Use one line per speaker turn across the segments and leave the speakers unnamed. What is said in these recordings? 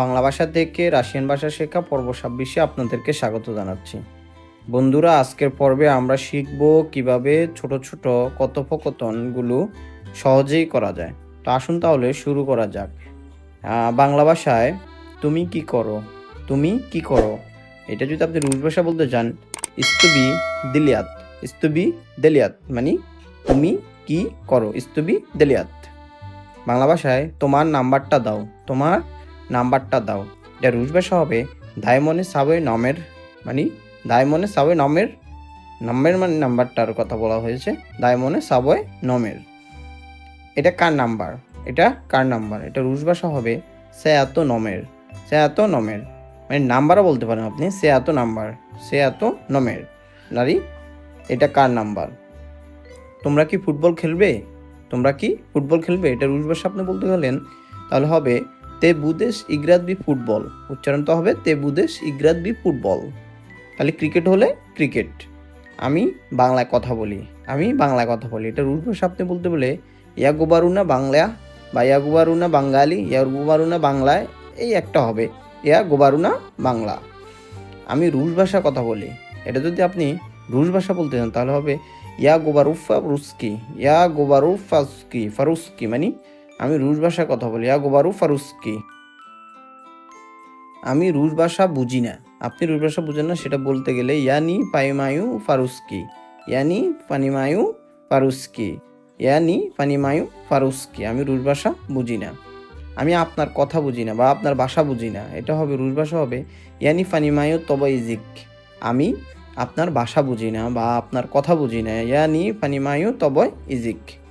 বাংলা ভাষা থেকে রাশিয়ান ভাষা শেখা পর্ব ছাব্বিশে আপনাদেরকে স্বাগত জানাচ্ছি। বন্ধুরা, আজকের পর্বে আমরা শিখব কীভাবে ছোট ছোট কথোপকথনগুলো সহজেই করা যায়। তো আসুন তাহলে শুরু করা যাক। বাংলা ভাষায়, তুমি কি করো? তুমি কি করো? এটা যদি আপনি রুশ ভাষা বলতে চান, ইস্তুবি দিলিয়াত। ইস্তুবি দেলিয়াত মানে তুমি কি করো? ইস্তুবি দেলিয়াত। বাংলা ভাষায়, তোমার নাম্বারটা দাও। তোমার নাম্বারটা দাও। এটা রুশ হবে। দায়মনে সাবে নমের মানে দায়মনে সাবে নমের নমের মানে নাম্বারটার কথা বলা হয়েছে। দায়মনে সাবয় নমের। এটা কার নাম্বার? এটা কার নাম্বার? এটা রুশ ভাষা হবে সে এত নমের। সে এত নমের। মানে নাম্বারও বলতে পারেন আপনি সে এত নাম্বার। সে এত নমের। নারী, এটা কার নাম্বার? তোমরা কি ফুটবল খেলবে? তোমরা কি ফুটবল খেলবে? এটা রুশ ভাষা আপনি বলতে গেলেন। তাহলে হবে বুদেশ ইগরাত বি ফুটবল। উচ্চারণ তো হবে তে বুদেশ ইগরাত বি ফুটবল। তাহলে ক্রিকেট হলে ক্রিকেট। আমি বাংলায় কথা বলি। আমি বাংলায় কথা বলি। এটা রুশ ভাষা আপনি বলতে বলে ইয়া গোবারুনা বাংলা, বা ইয়া গোবারুনা বাঙালি ইয়া গোবারুনা বাংলায় এই একটা হবে ইয়া গোবারুনা বাংলা। আমি রুশ ভাষা কথা বলি। এটা যদি আপনি রুশ ভাষা বলতে চান, তাহলে হবে ইয়া গোবারুফা রুস্কি ইয়া গোবারুফ ফারুস্কি ফারুস্কি। মানে আমি রুশ ভাষায় কথা বলি। ইয়া গোবারু ফারুস্কি। আমি রুশ ভাষা বুঝি না। আপনি রুশ ভাষা বুঝেন না, সেটা বলতে গেলে ইয়ানি পাইমায়ু ফারুস্কি। ইয়ানি পানিমায়ু ফারুস্কি। ইয়ানি পানিমায়ু ফারুস্কি। আমি রুশ ভাষা বুঝি না। আমি আপনার কথা বুঝি না বা আপনার ভাষা বুঝি না। এটা হবে, রুশ ভাষা হবে, ইয়ানি ফানিমায়ু তবাইজিক। আমি আপনার ভাষা বুঝি না বা আপনার কথা বুঝি না। ইয়ানি ফানিমায়ু তবয় ইজিক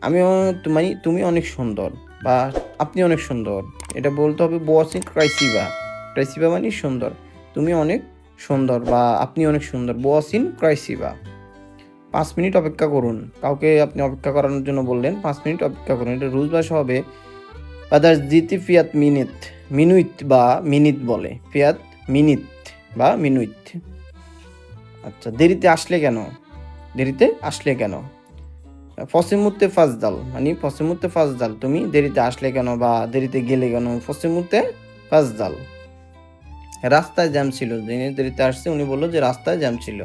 আমি মানে তুমি অনেক সুন্দর বা আপনি অনেক সুন্দর। এটা বলতে হবে বোয়াসিন ক্রাইসিবা। ক্রাইসিবা মানে সুন্দর। তুমি অনেক সুন্দর বা আপনি অনেক সুন্দর। বোয়াসিন ক্রাইসিবা। পাঁচ মিনিট অপেক্ষা করুন। কাউকে আপনি অপেক্ষা করানোর জন্য বললেন, পাঁচ মিনিট অপেক্ষা করুন। এটা রুশ হবে। আদার্স দিতি ফিয়াত মিনিট মিনুইট বা মিনিট বলে। ফিয়াত মিনিট বা মিনুইট আচ্ছা দেরিতে আসলে কেন? দেরিতে আসলে কেন? পশ্চিমূর্তে ফাজদাল মানে পশ্চিমূর্তে ফাজদাল, তুমি দেরিতে আসলে কেন বা দেরিতে গেলে কেন? পশ্চিমূর্তে ফাজদাল। রাস্তায় জ্যাম ছিল, যিনি দেরিতে আসছে, উনি বলল যে রাস্তায় জ্যাম ছিল।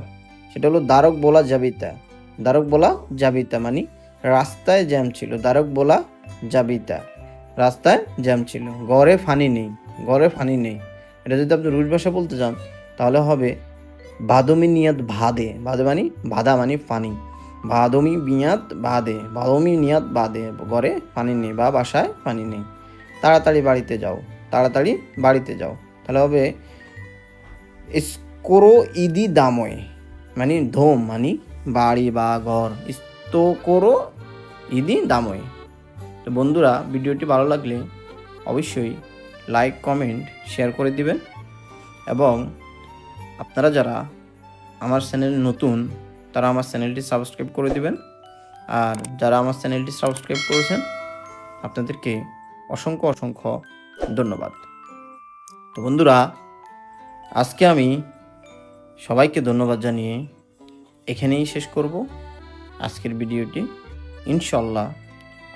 সেটা হলো দ্বারক বলা জাবিতা। দ্বারক বলা জাবিতা মানে রাস্তায় জ্যাম ছিল। দ্বারক বলা জাবিতা। রাস্তায় জ্যাম ছিল। গড়ে ফানি নেই গড়ে ফানি নেই। এটা যদি আপনি রুশ ভাষা বলতে চান, তাহলে হবে বাদমি নিয়াত ভাদে। ভাদে মানে ভাদা মানে পানি ভাদমি বিয়াত বাদে ভাদমি নিয়াত বাদে, ঘরে পানি নেই বা বাসায় পানি নেই। তাড়াতাড়ি বাড়িতে যাও, তাড়াতাড়ি বাড়িতে যাও। তাহলে হবে স্কোরো ইদি দাময় মানে ধোম মানে বাড়ি বা ঘর। স্তোকোরো ইদি দাময়। তো বন্ধুরা, ভিডিওটি ভালো লাগলে অবশ্যই লাইক, কমেন্ট, শেয়ার করে দিবেন। এবং আপনারা যারা আমার চ্যানেল নতুন তারা আমার চ্যানেলটি সাবস্ক্রাইব করে দিবেন। আর যারা আমার চ্যানেলটি সাবস্ক্রাইব করেছেন, আপনাদেরকে অসংখ্য অসংখ্য ধন্যবাদ। তো বন্ধুরা, আজকে আমি সবাইকে ধন্যবাদ জানিয়ে এখানেই শেষ করব। আজকের ভিডিওটি ইনশাল্লাহ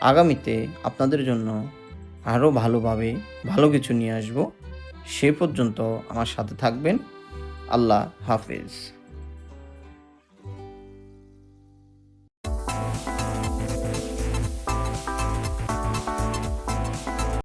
আগামীতে আপনাদের জন্য আরও ভালোভাবে ভালো কিছু নিয়ে আসব। সে পর্যন্ত আমার সাথে থাকবেন। আল্লাহ হাফেজ।